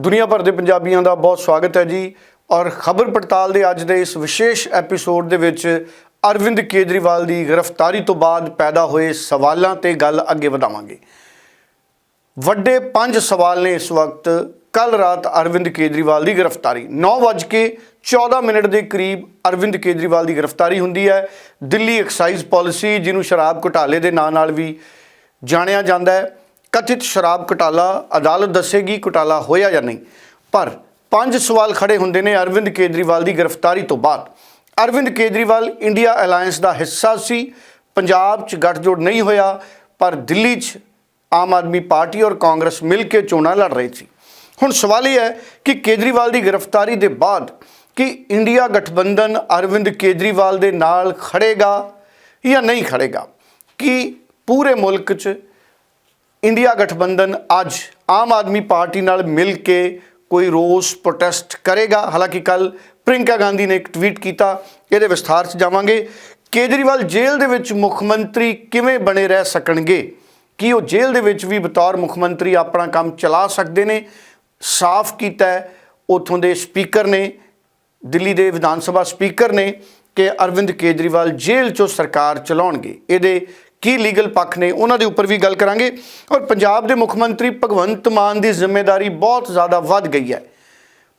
ਦੁਨੀਆ ਭਰ ਦੇ ਪੰਜਾਬੀਆਂ ਦਾ ਬਹੁਤ ਸਵਾਗਤ ਹੈ ਜੀ। ਔਰ ਖਬਰ ਪੜਤਾਲ ਦੇ ਅੱਜ ਦੇ ਇਸ ਵਿਸ਼ੇਸ਼ ਐਪੀਸੋਡ ਦੇ ਵਿੱਚ ਅਰਵਿੰਦ ਕੇਜਰੀਵਾਲ ਦੀ ਗ੍ਰਿਫਤਾਰੀ ਤੋਂ ਬਾਅਦ ਪੈਦਾ ਹੋਏ ਸਵਾਲਾਂ ਤੇ ਗੱਲ ਅੱਗੇ ਵਧਾਵਾਂਗੇ। ਵੱਡੇ ਪੰਜ ਸਵਾਲ ਨੇ ਇਸ ਵਕਤ। ਕੱਲ ਰਾਤ ਅਰਵਿੰਦ ਕੇਜਰੀਵਾਲ ਦੀ ਗ੍ਰਿਫਤਾਰੀ। 9:14 ਮਿੰਟ ਦੇ ਕਰੀਬ ਅਰਵਿੰਦ ਕੇਜਰੀਵਾਲ ਦੀ ਗ੍ਰਿਫਤਾਰੀ ਹੁੰਦੀ ਹੈ। ਦਿੱਲੀ ਐਕਸਾਈਜ਼ ਪਾਲਿਸੀ, ਜਿਹਨੂੰ ਸ਼ਰਾਬ ਘੁਟਾਲੇ ਦੇ ਨਾਂ ਨਾਲ ਵੀ ਜਾਣਿਆ ਜਾਂਦਾ ਹੈ। ਕਥਿਤ ਸ਼ਰਾਬ ਘੁਟਾਲਾ ਅਦਾਲਤ ਦੱਸੇਗੀ ਘੁਟਾਲਾ ਹੋਇਆ ਜਾਂ ਨਹੀਂ। ਪਰ ਪੰਜ ਸਵਾਲ ਖੜੇ ਹੁੰਦੇ ਨੇ ਅਰਵਿੰਦ ਕੇਜਰੀਵਾਲ ਦੀ ਗ੍ਰਿਫਤਾਰੀ ਤੋਂ ਬਾਅਦ। ਅਰਵਿੰਦ ਕੇਜਰੀਵਾਲ ਇੰਡੀਆ ਅਲਾਈਅੰਸ ਦਾ ਹਿੱਸਾ ਸੀ। ਪੰਜਾਬ 'ਚ ਗੱਠਜੋੜ ਨਹੀਂ ਹੋਇਆ, ਪਰ ਦਿੱਲੀ 'ਚ ਆਮ ਆਦਮੀ ਪਾਰਟੀ ਔਰ ਕਾਂਗਰਸ ਮਿਲ ਕੇ ਚੋਣਾਂ ਲੜ ਰਹੀ ਸੀ। ਹੁਣ ਸਵਾਲ ਇਹ ਹੈ ਕਿ ਕੇਜਰੀਵਾਲ ਦੀ ਗ੍ਰਿਫਤਾਰੀ ਦੇ ਬਾਅਦ ਕਿ ਇੰਡੀਆ ਗਠਬੰਧਨ ਅਰਵਿੰਦ ਕੇਜਰੀਵਾਲ ਦੇ ਨਾਲ ਖੜੇਗਾ ਜਾਂ ਨਹੀਂ ਖੜੇਗਾ? ਕਿ ਪੂਰੇ ਮੁਲਕ 'ਚ ਇੰਡੀਆ ਗਠਬੰਧਨ ਅੱਜ ਆਮ ਆਦਮੀ ਪਾਰਟੀ ਨਾਲ ਮਿਲ ਕੇ ਕੋਈ ਰੋਸ ਪ੍ਰੋਟੈਸਟ ਕਰੇਗਾ। ਹਾਲਾਂਕਿ ਕੱਲ ਪ੍ਰਿੰਕਾ ਗਾਂਧੀ ਨੇ ਇੱਕ ਟਵੀਟ ਕੀਤਾ, ਇਹਦੇ ਵਿਸਥਾਰ 'ਚ ਜਾਵਾਂਗੇ। ਕੇਜਰੀਵਾਲ ਜੇਲ੍ਹ ਦੇ ਵਿੱਚ ਮੁੱਖ ਮੰਤਰੀ ਕਿਵੇਂ ਬਣੇ ਰਹਿ ਸਕਣਗੇ? ਕੀ ਉਹ ਜੇਲ੍ਹ ਦੇ ਵਿੱਚ ਵੀ ਬਤੌਰ ਮੁੱਖ ਮੰਤਰੀ ਆਪਣਾ ਕੰਮ ਚਲਾ ਸਕਦੇ ਨੇ? ਸਾਫ਼ ਕੀਤਾ ਹੈ, ਉਥੋਂ ਦੇ ਸਪੀਕਰ ਨੇ, ਦਿੱਲੀ ਦੇ ਵਿਧਾਨ ਸਭਾ ਸਪੀਕਰ ਨੇ ਕਿ ਅਰਵਿੰਦ ਕੇਜਰੀਵਾਲ ਜੇਲ੍ਹ 'ਚੋਂ ਸਰਕਾਰ ਚਲਾਉਣਗੇ। ਇਹਦੇ ਕੀ ਲੀਗਲ ਪੱਖ ਨੇ ਉਹਨਾਂ ਦੇ ਉੱਪਰ ਵੀ ਗੱਲ ਕਰਾਂਗੇ। ਔਰ ਪੰਜਾਬ ਦੇ ਮੁੱਖ ਮੰਤਰੀ ਭਗਵੰਤ ਮਾਨ ਦੀ ਜ਼ਿੰਮੇਵਾਰੀ ਬਹੁਤ ਜ਼ਿਆਦਾ ਵੱਧ ਗਈ ਹੈ।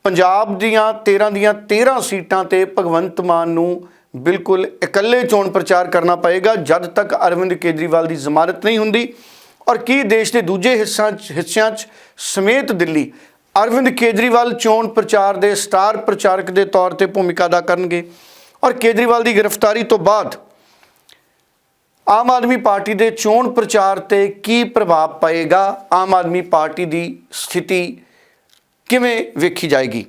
ਪੰਜਾਬ ਦੀਆਂ 13 ਦੀਆਂ 13 ਸੀਟਾਂ ਤੇ ਭਗਵੰਤ ਮਾਨ ਨੂੰ ਬਿਲਕੁਲ ਇਕੱਲੇ ਚੋਣ ਪ੍ਰਚਾਰ ਕਰਨਾ ਪਏਗਾ, ਜਦ ਤੱਕ ਅਰਵਿੰਦ ਕੇਜਰੀਵਾਲ ਦੀ ਜ਼ਮਾਨਤ ਨਹੀਂ ਹੁੰਦੀ। ਔਰ ਕੀ ਦੇਸ਼ ਦੇ ਦੂਜੇ ਹਿੱਸਿਆਂ 'ਚ ਹਿੱਸਿਆਂ 'ਚ ਸਮੇਤ ਦਿੱਲੀ, ਅਰਵਿੰਦ ਕੇਜਰੀਵਾਲ ਚੋਣ ਪ੍ਰਚਾਰ ਦੇ ਸਟਾਰ ਪ੍ਰਚਾਰਕ ਦੇ ਤੌਰ ਤੇ ਭੂਮਿਕਾ ਅਦਾ ਕਰਨਗੇ। ਔਰ ਕੇਜਰੀਵਾਲ ਦੀ ਗ੍ਰਿਫਤਾਰੀ ਤੋਂ ਬਾਅਦ ਆਮ ਆਦਮੀ ਪਾਰਟੀ ਦੇ ਚੋਣ ਪ੍ਰਚਾਰ ਤੇ ਕੀ ਪ੍ਰਭਾਵ ਪਏਗਾ? ਆਮ ਆਦਮੀ ਪਾਰਟੀ ਦੀ ਸਥਿਤੀ ਕਿਵੇਂ ਵੇਖੀ ਜਾਏਗੀ?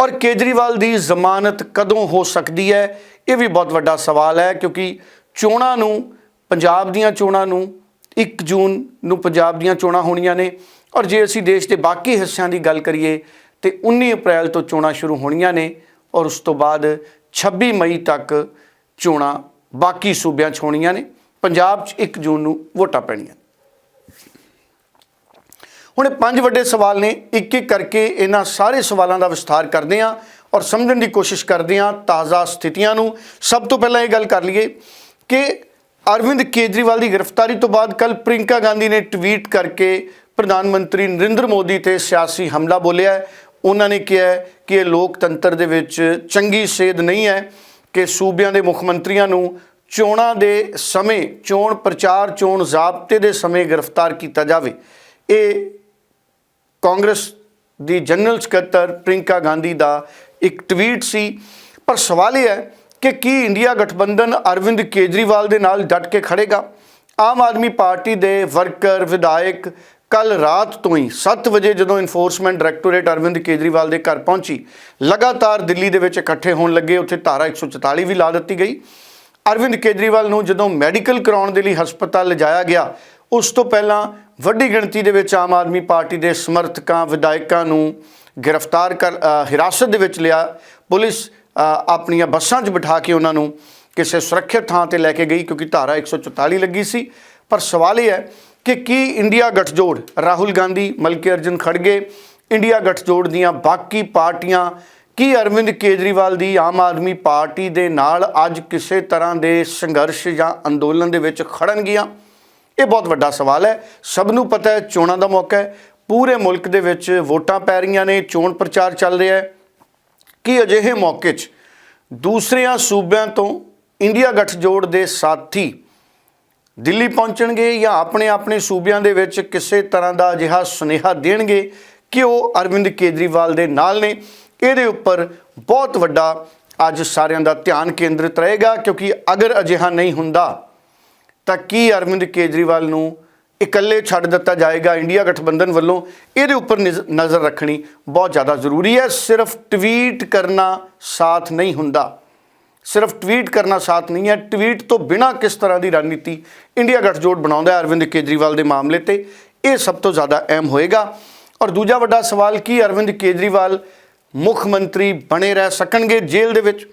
ਔਰ ਕੇਜਰੀਵਾਲ ਦੀ ਜ਼ਮਾਨਤ ਕਦੋਂ ਹੋ ਸਕਦੀ ਹੈ? ਇਹ ਵੀ ਬਹੁਤ ਵੱਡਾ ਸਵਾਲ ਹੈ, ਕਿਉਂਕਿ ਚੋਣਾਂ ਨੂੰ, ਪੰਜਾਬ ਦੀਆਂ ਚੋਣਾਂ ਨੂੰ 1 ਜੂਨ ਨੂੰ ਪੰਜਾਬ ਦੀਆਂ ਚੋਣਾਂ ਹੋਣੀਆਂ ਨੇ। ਔਰ ਜੇ ਅਸੀਂ ਦੇਸ਼ ਦੇ ਬਾਕੀ ਹਿੱਸਿਆਂ ਦੀ ਗੱਲ ਕਰੀਏ, ਤੇ 19 ਅਪ੍ਰੈਲ ਤੋਂ ਚੋਣਾਂ ਸ਼ੁਰੂ ਹੋਣੀਆਂ ਨੇ ਔਰ ਉਸ ਤੋਂ ਬਾਅਦ 26 ਮਈ ਤੱਕ ਚੋਣਾਂ ਬਾਕੀ ਸੂਬਿਆਂ 'ਚ ਹੋਣੀਆਂ ਨੇ। ਪੰਜਾਬ 'ਚ 1 ਜੂਨ ਨੂੰ ਵੋਟਾਂ ਪੈਣੀਆਂ। ਹੁਣ ਇਹ ਪੰਜ ਵੱਡੇ ਸਵਾਲ ਨੇ, ਇੱਕ ਇੱਕ ਕਰਕੇ ਇਹਨਾਂ ਸਾਰੇ ਸਵਾਲਾਂ ਦਾ ਵਿਸਥਾਰ ਕਰਦੇ ਹਾਂ ਔਰ ਸਮਝਣ ਦੀ ਕੋਸ਼ਿਸ਼ ਕਰਦੇ ਹਾਂ ਤਾਜ਼ਾ ਸਥਿਤੀਆਂ ਨੂੰ। ਸਭ ਤੋਂ ਪਹਿਲਾਂ ਇਹ ਗੱਲ ਕਰ ਲਈਏ ਕਿ ਅਰਵਿੰਦ ਕੇਜਰੀਵਾਲ ਦੀ ਗ੍ਰਿਫਤਾਰੀ ਤੋਂ ਬਾਅਦ ਕੱਲ ਪ੍ਰਿੰਕਾ ਗਾਂਧੀ ਨੇ ਟਵੀਟ ਕਰਕੇ ਪ੍ਰਧਾਨ ਮੰਤਰੀ ਨਰਿੰਦਰ ਮੋਦੀ ਤੇ ਸਿਆਸੀ ਹਮਲਾ ਬੋਲਿਆ ਉਹਨਾਂ ਨੇ ਕਿਹਾ ਕਿ ਇਹ ਲੋਕਤੰਤਰ ਦੇ ਵਿੱਚ ਚੰਗੀ ਸੇਧ ਨਹੀਂ ਹੈ ਕਿ ਸੂਬਿਆਂ ਦੇ ਮੁੱਖ ਮੰਤਰੀਆਂ ਨੂੰ ਚੋਣਾਂ ਦੇ ਸਮੇਂ, ਚੋਣ ਪ੍ਰਚਾਰ, ਚੋਣ ਜ਼ਾਬਤੇ ਦੇ ਸਮੇਂ ਗ੍ਰਿਫਤਾਰ ਕੀਤਾ ਜਾਵੇ। ਇਹ ਕਾਂਗਰਸ ਦੀ ਜਨਰਲ ਸਕੱਤਰ ਪ੍ਰਿੰਕਾ ਗਾਂਧੀ ਦਾ ਇੱਕ ਟਵੀਟ ਸੀ। ਪਰ ਸਵਾਲ ਇਹ ਹੈ ਕਿ ਕੀ ਇੰਡੀਆ ਗਠਬੰਧਨ ਅਰਵਿੰਦ ਕੇਜਰੀਵਾਲ ਦੇ ਨਾਲ ਡਟ ਕੇ ਖੜੇਗਾ? ਆਮ ਆਦਮੀ ਪਾਰਟੀ ਦੇ ਵਰਕਰ, ਵਿਧਾਇਕ ਕੱਲ ਰਾਤ ਤੋਂ ਹੀ 7 ਵਜੇ ਜਦੋਂ ਇਨਫੋਰਸਮੈਂਟ ਡਾਇਰੈਕਟੋਰੇਟ ਅਰਵਿੰਦ ਕੇਜਰੀਵਾਲ ਦੇ ਘਰ ਪਹੁੰਚੀ, ਲਗਾਤਾਰ ਦਿੱਲੀ ਦੇ ਵਿੱਚ ਇਕੱਠੇ ਹੋਣ ਲੱਗੇ। ਉੱਥੇ ਧਾਰਾ 144 ਵੀ ਲਾ ਦਿੱਤੀ ਗਈ। ਅਰਵਿੰਦ ਕੇਜਰੀਵਾਲ ਨੂੰ ਜਦੋਂ ਮੈਡੀਕਲ ਕਰਾਉਣ ਦੇ ਲਈ ਹਸਪਤਾਲ ਲਿਜਾਇਆ ਗਿਆ, ਉਸ ਤੋਂ ਪਹਿਲਾਂ ਵੱਡੀ ਗਿਣਤੀ ਦੇ ਵਿੱਚ ਆਮ ਆਦਮੀ ਪਾਰਟੀ ਦੇ ਸਮਰਥਕਾਂ, ਵਿਧਾਇਕਾਂ ਨੂੰ ਗ੍ਰਿਫਤਾਰ ਕਰ ਹਿਰਾਸਤ ਦੇ ਵਿੱਚ ਲਿਆ। ਪੁਲਿਸ ਆਪਣੀਆਂ ਬੱਸਾਂ 'ਚ ਬਿਠਾ ਕੇ ਉਹਨਾਂ ਨੂੰ ਕਿਸੇ ਸੁਰੱਖਿਅਤ ਥਾਂ ਤੇ ਲੈ ਕੇ ਗਈ ਕਿਉਂਕਿ ਧਾਰਾ 144 ਲੱਗੀ ਸੀ। ਪਰ ਸਵਾਲ ਇਹ ਹੈ ਕਿ ਕੀ ਇੰਡੀਆ ਗਠਜੋੜ, ਰਾਹੁਲ ਗਾਂਧੀ ਮਲਕੀ ਅਰਜਨ ਖੜਗੇ, ਇੰਡੀਆ ਗਠਜੋੜ ਦੀਆਂ ਬਾਕੀ ਪਾਰਟੀਆਂ ਕੀ ਅਰਵਿੰਦ ਕੇਜਰੀਵਾਲ ਦੀ ਆਮ ਆਦਮੀ ਪਾਰਟੀ ਦੇ ਨਾਲ ਅੱਜ ਕਿਸੇ ਤਰ੍ਹਾਂ ਦੇ ਸੰਘਰਸ਼ ਜਾਂ ਅੰਦੋਲਨ ਦੇ ਵਿੱਚ ਖੜਨਗੀਆਂ? ਇਹ ਬਹੁਤ ਵੱਡਾ ਸਵਾਲ ਹੈ। ਸਭ ਨੂੰ ਪਤਾ ਹੈ, ਚੋਣਾਂ ਦਾ ਮੌਕਾ ਹੈ। ਪੂਰੇ ਮੁਲਕ ਦੇ ਵਿੱਚ ਵੋਟਾਂ ਪੈ ਰਹੀਆਂ ਨੇ, ਚੋਣ ਪ੍ਰਚਾਰ ਚੱਲ ਰਿਹਾ ਹੈ। ਕਿ ਅਜਿਹੇ ਮੌਕੇ 'ਚ ਦੂਸਰਿਆਂ ਸੂਬਿਆਂ ਤੋਂ ਇੰਡੀਆ ਗੱਠਜੋੜ ਦੇ ਸਾਥੀ ਦਿੱਲੀ ਪਹੁੰਚਣਗੇ ਜਾਂ ਆਪਣੇ ਆਪਣੇ ਸੂਬਿਆਂ ਦੇ ਵਿੱਚ ਕਿਸੇ ਤਰ੍ਹਾਂ ਦਾ ਅਜਿਹਾ ਸੁਨੇਹਾ ਦੇਣਗੇ ਕਿ ਉਹ ਅਰਵਿੰਦ ਕੇਜਰੀਵਾਲ ਦੇ ਨਾਲ ਨੇ? ਇਹਦੇ ਉੱਪਰ ਬਹੁਤ ਵੱਡਾ ਅੱਜ ਸਾਰਿਆਂ ਦਾ ਧਿਆਨ ਕੇਂਦਰਿਤ ਰਹੇਗਾ, ਕਿਉਂਕਿ ਅਗਰ ਅਜਿਹਾ ਨਹੀਂ ਹੁੰਦਾ, ਤਾਂ ਕੀ ਅਰਵਿੰਦ ਕੇਜਰੀਵਾਲ ਨੂੰ ਇਕੱਲੇ ਛੱਡ ਦਿੱਤਾ ਜਾਏਗਾ? ਇੰਡੀਆ ਗਠਬੰਧਨ ਵੱਲੋਂ ਇਹਦੇ ਉੱਪਰ ਨਿਜ਼- ਨਜ਼ਰ ਰੱਖਣੀ ਬਹੁਤ ਜ਼ਿਆਦਾ ਜ਼ਰੂਰੀ ਹੈ। ਸਿਰਫ ਟਵੀਟ ਕਰਨਾ ਸਾਥ ਨਹੀਂ ਹੁੰਦਾ। ਸਿਰਫ ਟਵੀਟ ਕਰਨਾ ਸਾਥ ਨਹੀਂ ਹੈ। ਟਵੀਟ ਤੋਂ ਬਿਨਾ ਕਿਸ ਤਰ੍ਹਾਂ ਦੀ ਰਣਨੀਤੀ ਇੰਡੀਆ ਗਠਜੋੜ ਬਣਾਉਂਦਾ ਹੈ ਅਰਵਿੰਦ ਕੇਜਰੀਵਾਲ ਦੇ ਮਾਮਲੇ ਤੇ, ਇਹ ਸਭ ਤੋਂ ਜ਼ਿਆਦਾ ਅਹਿਮ ਹੋਏਗਾ। ਔਰ ਦੂਜਾ ਵੱਡਾ ਸਵਾਲ, ਕੀ ਅਰਵਿੰਦ ਕੇਜਰੀਵਾਲ ਮੁੱਖ ਮੰਤਰੀ ਬਣੇ ਰਹਿ ਸਕਣਗੇ ਜੇਲ੍ਹ ਦੇ ਵਿੱਚ।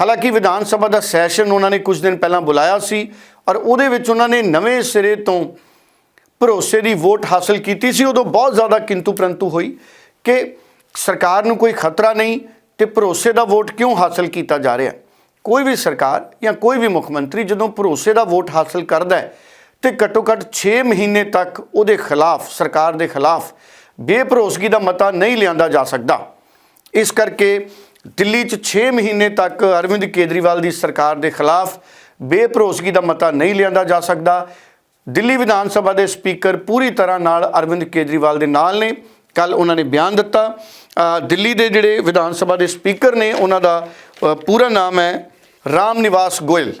ਹਾਲਾਂਕਿ ਵਿਧਾਨ ਸਭਾ ਦਾ ਸੈਸ਼ਨ ਉਹਨਾਂ ਨੇ ਕੁਝ ਦਿਨ ਪਹਿਲਾਂ ਬੁਲਾਇਆ ਸੀ ਔਰ ਉਹਦੇ ਵਿੱਚ ਉਹਨਾਂ ਨੇ ਨਵੇਂ ਸਿਰੇ ਤੋਂ ਭਰੋਸੇ ਦੀ ਵੋਟ ਹਾਸਲ ਕੀਤੀ ਸੀ। ਉਦੋਂ ਬਹੁਤ ਜ਼ਿਆਦਾ ਕਿੰਤੂ ਪ੍ਰੰਤੂ ਹੋਈ ਕਿ ਸਰਕਾਰ ਨੂੰ ਕੋਈ ਖਤਰਾ ਨਹੀਂ ਤੇ ਭਰੋਸੇ ਦਾ ਵੋਟ ਕਿਉਂ ਹਾਸਲ ਕੀਤਾ ਜਾ ਰਿਹਾ? ਕੋਈ ਵੀ ਸਰਕਾਰ ਜਾਂ ਕੋਈ ਵੀ ਮੁੱਖ ਮੰਤਰੀ ਜਦੋਂ ਭਰੋਸੇ ਦਾ ਵੋਟ ਹਾਸਲ ਕਰਦਾ ਹੈ ਤੇ ਘੱਟੋ ਘੱਟ 6 ਮਹੀਨੇ ਤੱਕ ਉਹਦੇ ਖਿਲਾਫ, ਸਰਕਾਰ ਦੇ ਖਿਲਾਫ ਬੇਭਰੋਸਗੀ ਦਾ ਮਤਾ ਨਹੀਂ ਲਿਆਂਦਾ ਜਾ ਸਕਦਾ। ਇਸ ਕਰਕੇ ਦਿੱਲੀ 'ਚ 6 ਮਹੀਨੇ ਤੱਕ ਅਰਵਿੰਦ ਕੇਜਰੀਵਾਲ ਦੀ ਸਰਕਾਰ ਦੇ ਖਿਲਾਫ ਬੇਭਰੋਸਗੀ ਦਾ ਮਤਾ ਨਹੀਂ ਲਿਆਂਦਾ ਜਾ ਸਕਦਾ। ਦਿੱਲੀ ਵਿਧਾਨ ਸਭਾ ਦੇ ਸਪੀਕਰ ਪੂਰੀ ਤਰ੍ਹਾਂ ਨਾਲ ਅਰਵਿੰਦ ਕੇਜਰੀਵਾਲ ਦੇ ਨਾਲ ਨੇ। ਕੱਲ ਉਹਨਾਂ ਨੇ ਬਿਆਨ ਦਿੱਤਾ। ਦਿੱਲੀ ਦੇ ਜਿਹੜੇ ਵਿਧਾਨ ਸਭਾ ਦੇ ਸਪੀਕਰ ਨੇ, ਉਹਨਾਂ ਦਾ ਪੂਰਾ ਨਾਮ ਹੈ ਰਾਮ ਨਿਵਾਸ ਗੋਇਲ।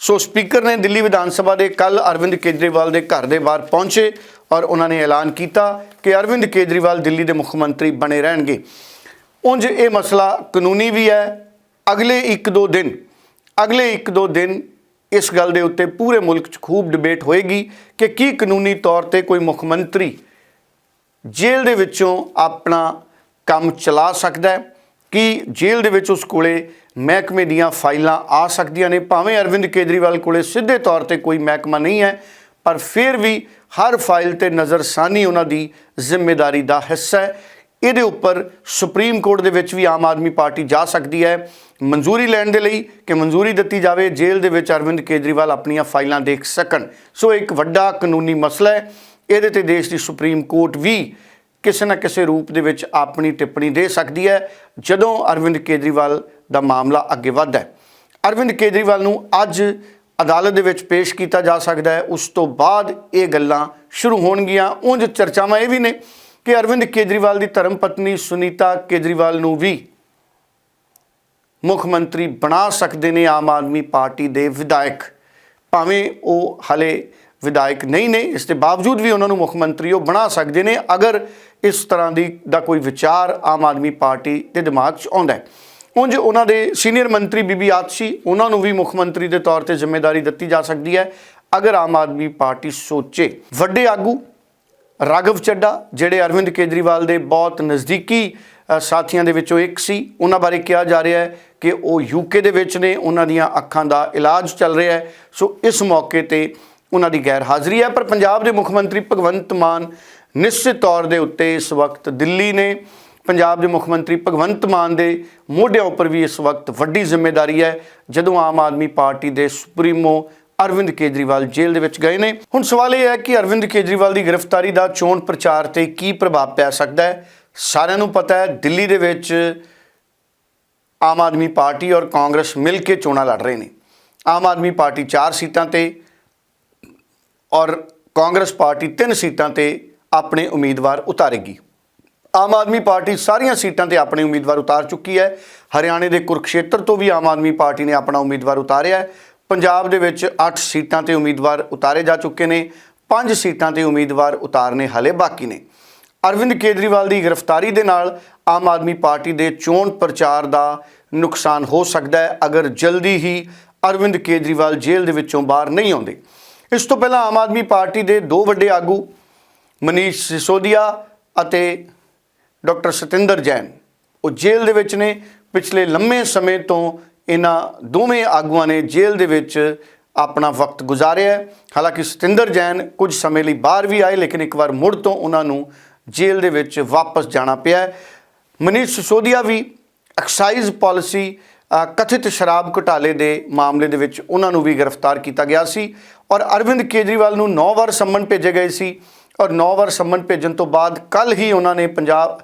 ਸੋ ਸਪੀਕਰ ਨੇ ਦਿੱਲੀ ਵਿਧਾਨ ਸਭਾ ਦੇ ਕੱਲ ਅਰਵਿੰਦ ਕੇਜਰੀਵਾਲ ਦੇ ਘਰ ਦੇ ਬਾਹਰ ਪਹੁੰਚੇ ਔਰ ਉਹਨਾਂ ਨੇ ਐਲਾਨ ਕੀਤਾ ਕਿ ਅਰਵਿੰਦ ਕੇਜਰੀਵਾਲ ਦਿੱਲੀ ਦੇ ਮੁੱਖ ਮੰਤਰੀ ਬਣੇ ਰਹਿਣਗੇ। ਉਂਝ ਇਹ ਮਸਲਾ ਕਾਨੂੰਨੀ ਵੀ ਹੈ। ਅਗਲੇ 1-2 ਦਿਨ, ਅਗਲੇ 1-2 ਦਿਨ ਇਸ ਗੱਲ ਦੇ ਉੱਤੇ ਪੂਰੇ ਮੁਲਕ 'ਚ ਖੂਬ ਡਿਬੇਟ ਹੋਏਗੀ ਕਿ ਕੀ ਕਾਨੂੰਨੀ ਤੌਰ ਤੇ ਕੋਈ ਮੁੱਖ ਮੰਤਰੀ ਜੇਲ੍ਹ ਦੇ ਵਿੱਚੋਂ ਆਪਣਾ ਕੰਮ ਚਲਾ ਸਕਦਾ ਹੈ, ਕਿ ਜੇਲ੍ਹ ਦੇ ਵਿੱਚ ਉਸ ਕੋਲੇ ਮਹਿਕਮੇ ਦੀਆਂ ਫਾਈਲਾਂ ਆ ਸਕਦੀਆਂ ਨੇ। ਭਾਵੇਂ ਅਰਵਿੰਦ ਕੇਜਰੀਵਾਲ ਕੋਲੇ ਸਿੱਧੇ ਤੌਰ ਤੇ ਕੋਈ ਮਹਿਕਮਾ ਨਹੀਂ ਹੈ, ਪਰ ਫਿਰ ਵੀ ਹਰ ਫਾਈਲ ਤੇ ਨਜ਼ਰਸਾਨੀ ਉਹਨਾਂ ਦੀ ਜ਼ਿੰਮੇਵਾਰੀ ਦਾ ਹਿੱਸਾ ਹੈ। ਇਹਦੇ ਉੱਪਰ ਸੁਪਰੀਮ ਕੋਰਟ ਦੇ ਵਿੱਚ ਵੀ ਆਮ ਆਦਮੀ ਪਾਰਟੀ ਜਾ ਸਕਦੀ ਹੈ। ਮਨਜ਼ੂਰੀ ਲੈਣ ਦੇ ਲਈ ਕਿ ਮਨਜ਼ੂਰੀ ਦਿੱਤੀ ਜਾਵੇ, ਜੇਲ੍ਹ ਦੇ ਵਿੱਚ ਅਰਵਿੰਦ ਕੇਜਰੀਵਾਲ ਆਪਣੀਆਂ ਫਾਈਲਾਂ ਦੇਖ ਸਕਣ। ਸੋ ਇੱਕ ਵੱਡਾ ਕਾਨੂੰਨੀ ਮਸਲਾ ਹੈ। ਇਹਦੇ ਤੇ ਦੇਸ਼ ਦੀ ਸੁਪਰੀਮ ਕੋਰਟ ਵੀ ਕਿਸੇ ਨਾ ਕਿਸੇ ਰੂਪ ਦੇ ਵਿੱਚ ਆਪਣੀ ਟਿੱਪਣੀ ਦੇ ਸਕਦੀ ਹੈ। ਜਦੋਂ ਅਰਵਿੰਦ ਕੇਜਰੀਵਾਲ ਦਾ ਮਾਮਲਾ ਅੱਗੇ ਵੱਧਦਾ ਹੈ। ਅਰਵਿੰਦ ਕੇਜਰੀਵਾਲ ਨੂੰ ਅੱਜ ਅਦਾਲਤ ਦੇ ਵਿੱਚ ਪੇਸ਼ ਕੀਤਾ ਜਾ ਸਕਦਾ ਹੈ। ਉਸ ਤੋਂ ਬਾਅਦ ਇਹ ਗੱਲਾਂ ਸ਼ੁਰੂ ਹੋਣਗੀਆਂ। ਉਂਝ ਚਰਚਾਵਾਂ ਇਹ ਵੀ ਨੇ ਕਿ ਅਰਵਿੰਦ ਕੇਜਰੀਵਾਲ ਦੀ ਧਰਮ ਪਤਨੀ ਸੁਨੀਤਾ ਕੇਜਰੀਵਾਲ ਨੂੰ ਵੀ ਮੁੱਖ ਮੰਤਰੀ ਬਣਾ ਸਕਦੇ ਨੇ ਆਮ ਆਦਮੀ ਪਾਰਟੀ ਦੇ ਵਿਧਾਇਕ। ਭਾਵੇਂ ਉਹ ਹਲੇ ਵਿਧਾਇਕ ਨਹੀਂ ਨੇ, ਇਸ ਦੇ ਬਾਵਜੂਦ ਵੀ ਉਹਨਾਂ ਨੂੰ ਮੁੱਖ ਮੰਤਰੀ ਉਹ ਬਣਾ ਸਕਦੇ ਨੇ, ਅਗਰ ਇਸ ਤਰ੍ਹਾਂ ਦੀ ਦਾ ਕੋਈ ਵਿਚਾਰ ਆਮ ਆਦਮੀ ਪਾਰਟੀ ਦੇ ਦਿਮਾਗ 'ਚ ਆਉਂਦਾ ਹੈ। ਉਂਝ ਉਹਨਾਂ ਦੇ ਸੀਨੀਅਰ ਮੰਤਰੀ ਬੀਬੀ ਆਤਸ਼ੀ, ਉਹਨਾਂ ਨੂੰ ਵੀ ਮੁੱਖ ਮੰਤਰੀ ਦੇ ਤੌਰ ਤੇ ਜ਼ਿੰਮੇਵਾਰੀ ਦਿੱਤੀ ਜਾ ਸਕਦੀ ਹੈ। ਅਗਰ ਆਮ ਆਦਮੀ ਪਾਰਟੀ ਸੋਚੇ ਵੱਡੇ ਆਗੂ ਰਾਘਵ ਚੱਡਾ, ਜਿਹੜੇ ਅਰਵਿੰਦ ਕੇਜਰੀਵਾਲ ਦੇ ਬਹੁਤ ਨਜ਼ਦੀਕੀ ਸਾਥੀਆਂ ਦੇ ਵਿੱਚੋਂ ਇੱਕ ਸੀ। ਉਹਨਾਂ ਬਾਰੇ ਕਿਹਾ ਜਾ ਰਿਹਾ ਹੈ ਕਿ ਉਹ ਯੂਕੇ ਦੇ ਵਿੱਚ ਨੇ। ਉਹਨਾਂ ਦੀਆਂ ਅੱਖਾਂ ਦਾ ਇਲਾਜ ਚੱਲ ਰਿਹਾ ਹੈ। ਸੋ ਇਸ ਮੌਕੇ ਤੇ ਉਹਨਾਂ ਦੀ ਗੈਰ ਹਾਜ਼ਰੀ ਹੈ। ਪਰ ਪੰਜਾਬ ਦੇ ਮੁੱਖ ਮੰਤਰੀ ਭਗਵੰਤ ਮਾਨ ਨਿਸ਼ਚਿਤ ਤੌਰ ਦੇ ਉੱਤੇ ਇਸ ਵਕਤ ਦਿੱਲੀ ਨੇ। ਪੰਜਾਬ ਦੇ ਮੁੱਖ ਮੰਤਰੀ ਭਗਵੰਤ ਮਾਨ ਦੇ ਮੋਢਿਆਂ ਉੱਪਰ ਵੀ ਇਸ ਵਕਤ ਵੱਡੀ ਜ਼ਿੰਮੇਵਾਰੀ ਹੈ। ਜਦੋਂ ਆਮ ਆਦਮੀ ਪਾਰਟੀ ਦੇ ਸੁਪਰੀਮੋ ਅਰਵਿੰਦ ਕੇਜਰੀਵਾਲ ਜੇਲ੍ਹ ਦੇ ਵਿੱਚ ਗਏ ਨੇ। ਹੁਣ ਸਵਾਲ ਇਹ ਹੈ ਕਿ ਅਰਵਿੰਦ ਕੇਜਰੀਵਾਲ ਦੀ ਗ੍ਰਿਫਤਾਰੀ ਦਾ ਚੋਣ ਪ੍ਰਚਾਰ ਤੇ ਕੀ ਪ੍ਰਭਾਵ ਪੈ ਸਕਦਾ ਹੈ? ਸਾਰਿਆਂ ਨੂੰ ਪਤਾ ਹੈ, ਦਿੱਲੀ ਦੇ ਵਿੱਚ ਆਮ ਆਦਮੀ ਪਾਰਟੀ ਔਰ ਕਾਂਗਰਸ ਮਿਲ ਕੇ ਚੋਣਾਂ ਲੜ ਰਹੇ ਨੇ। ਆਮ ਆਦਮੀ ਪਾਰਟੀ 4 ਸੀਟਾਂ ਤੇ ਔਰ ਕਾਂਗਰਸ ਪਾਰਟੀ 3 ਸੀਟਾਂ ਤੇ ਆਪਣੇ ਉਮੀਦਵਾਰ ਉਤਾਰੇਗੀ। ਆਮ ਆਦਮੀ ਪਾਰਟੀ ਸਾਰੀਆਂ ਸੀਟਾਂ ਤੇ ਆਪਣੇ ਉਮੀਦਵਾਰ ਉਤਾਰ ਚੁੱਕੀ ਹੈ। ਹਰਿਆਣੇ ਦੇ ਕੁਰਕਸ਼ੇਤਰ ਤੋਂ ਵੀ ਆਮ ਆਦਮੀ ਪਾਰਟੀ ਨੇ ਆਪਣਾ ਉਮੀਦਵਾਰ ਉਤਾਰਿਆ ਪੰਜਾਬ ਦੇ ਵਿੱਚ 8 ਸੀਟਾਂ ਤੇ ਉਮੀਦਵਾਰ ਉਤਾਰੇ ਜਾ ਚੁੱਕੇ ਨੇ 5 ਸੀਟਾਂ ਤੇ ਉਮੀਦਵਾਰ ਉਤਾਰਨੇ ਹਲੇ ਬਾਕੀ ਨੇ। ਅਰਵਿੰਦ ਕੇਜਰੀਵਾਲ ਦੀ ਗ੍ਰਿਫਤਾਰੀ ਦੇ ਨਾਲ ਆਮ ਆਦਮੀ ਪਾਰਟੀ ਦੇ ਚੋਣ ਪ੍ਰਚਾਰ ਦਾ ਨੁਕਸਾਨ ਹੋ ਸਕਦਾ ਹੈ। ਅਗਰ ਜਲਦੀ ਹੀ ਅਰਵਿੰਦ ਕੇਜਰੀਵਾਲ ਜੇਲ੍ਹ ਦੇ ਵਿੱਚੋਂ ਬਾਹਰ ਨਹੀਂ ਆਉਂਦੇ, ਇਸ ਤੋਂ ਪਹਿਲਾਂ ਆਮ ਆਦਮੀ ਪਾਰਟੀ ਦੇ ਦੋ ਵੱਡੇ ਆਗੂ ਮਨੀਸ਼ ਸਿਸੋਦੀਆ ਅਤੇ ਡਾਕਟਰ ਸਤਿੰਦਰ ਜੈਨ, ਉਹ ਜੇਲ੍ਹ ਦੇ ਵਿੱਚ ਨੇ। ਪਿਛਲੇ ਲੰਮੇ ਸਮੇਂ ਤੋਂ ਇਹਨਾਂ ਦੋਵੇਂ ਆਗੂਆਂ ਨੇ ਜੇਲ੍ਹ ਦੇ ਵਿੱਚ ਆਪਣਾ ਵਕਤ ਗੁਜ਼ਾਰਿਆ ਹਾਲਾਂਕਿ ਸਤਿੰਦਰ ਜੈਨ ਕੁਝ ਸਮੇਂ ਲਈ ਬਾਹਰ ਵੀ ਆਏ, ਲੇਕਿਨ ਇੱਕ ਵਾਰ ਮੁੜ ਤੋਂ ਉਹਨਾਂ ਨੂੰ ਜੇਲ੍ਹ ਦੇ ਵਿੱਚ ਵਾਪਸ ਜਾਣਾ ਪਿਆ ਮਨੀਸ਼ ਸਿਸੋਦੀਆ ਵੀ ਐਕਸਾਈਜ਼ ਪਾਲਿਸੀ ਕਥਿਤ ਸ਼ਰਾਬ ਘੁਟਾਲੇ ਦੇ ਮਾਮਲੇ ਦੇ ਵਿੱਚ ਉਹਨਾਂ ਨੂੰ ਵੀ ਗ੍ਰਿਫਤਾਰ ਕੀਤਾ ਗਿਆ ਸੀ ਔਰ ਅਰਵਿੰਦ ਕੇਜਰੀਵਾਲ ਨੂੰ 9 ਵਾਰ ਸੰਮਨ ਭੇਜੇ ਗਏ ਸੀ ਔਰ 9 ਵਾਰ ਸੰਮਨ ਭੇਜਣ ਤੋਂ ਬਾਅਦ ਕੱਲ ਹੀ ਉਹਨਾਂ ਨੇ ਪੰਜਾਬ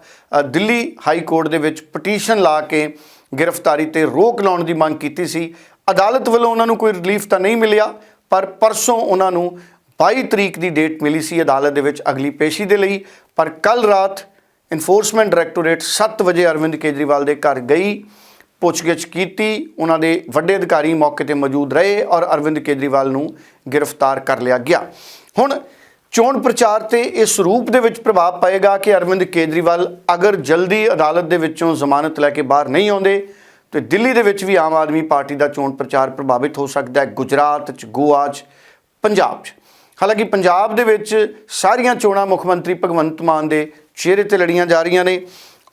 ਦਿੱਲੀ ਹਾਈ ਕੋਰਟ ਦੇ ਵਿੱਚ ਪਟੀਸ਼ਨ ਲਾ ਕੇ ਗ੍ਰਿਫਤਾਰੀ ਤੇ ਰੋਕ ਲਾਉਣ ਦੀ ਮੰਗ ਕੀਤੀ ਸੀ। ਅਦਾਲਤ ਵੱਲੋਂ ਉਹਨਾਂ ਨੂੰ ਕੋਈ ਰਿਲੀਫ ਤਾਂ ਨਹੀਂ ਮਿਲਿਆ, ਪਰ ਪਰਸੋਂ ਉਹਨਾਂ ਨੂੰ 22 ਤਰੀਕ ਦੀ ਡੇਟ ਮਿਲੀ ਸੀ ਅਦਾਲਤ ਦੇ ਵਿੱਚ ਅਗਲੀ ਪੇਸ਼ੀ ਦੇ ਲਈ। ਪਰ ਕੱਲ ਰਾਤ ਇਨਫੋਰਸਮੈਂਟ ਡਾਇਰੈਕਟੋਰੇਟ 7 ਵਜੇ ਅਰਵਿੰਦ ਕੇਜਰੀਵਾਲ ਦੇ ਘਰ ਗਈ, ਪੁੱਛਗਿੱਛ ਕੀਤੀ, ਉਹਨਾਂ ਦੇ ਵੱਡੇ ਅਧਿਕਾਰੀ ਮੌਕੇ ਤੇ ਮੌਜੂਦ ਰਹੇ ਔਰ ਅਰਵਿੰਦ ਕੇਜਰੀਵਾਲ ਨੂੰ ਗ੍ਰਿਫਤਾਰ ਕਰ ਲਿਆ ਗਿਆ। ਹੁਣ ਚੋਣ ਪ੍ਰਚਾਰ ਤੇ ਇਸ ਰੂਪ ਦੇ ਵਿੱਚ ਪ੍ਰਭਾਵ ਪਏਗਾ ਕਿ ਅਰਵਿੰਦ ਕੇਜਰੀਵਾਲ ਅਗਰ ਜਲਦੀ ਅਦਾਲਤ ਦੇ ਵਿੱਚੋਂ ਜ਼ਮਾਨਤ ਲੈ ਕੇ ਬਾਹਰ ਨਹੀਂ ਆਉਂਦੇ, ਤੇ ਦਿੱਲੀ ਦੇ ਵਿੱਚ ਵੀ ਆਮ ਆਦਮੀ ਪਾਰਟੀ ਦਾ ਚੋਣ ਪ੍ਰਚਾਰ ਪ੍ਰਭਾਵਿਤ ਹੋ ਸਕਦਾ ਹੈ, ਗੁਜਰਾਤ ਚ, ਗੋਆ ਚ, ਪੰਜਾਬ ਚ। ਹਾਲਾਂਕਿ ਪੰਜਾਬ ਦੇ ਵਿੱਚ ਸਾਰੀਆਂ ਚੋਣਾਂ ਮੁੱਖ ਮੰਤਰੀ ਭਗਵੰਤ ਮਾਨ ਦੇ ਚਿਹਰੇ ਤੇ ਲੜੀਆਂ ਜਾ ਰਹੀਆਂ ਨੇ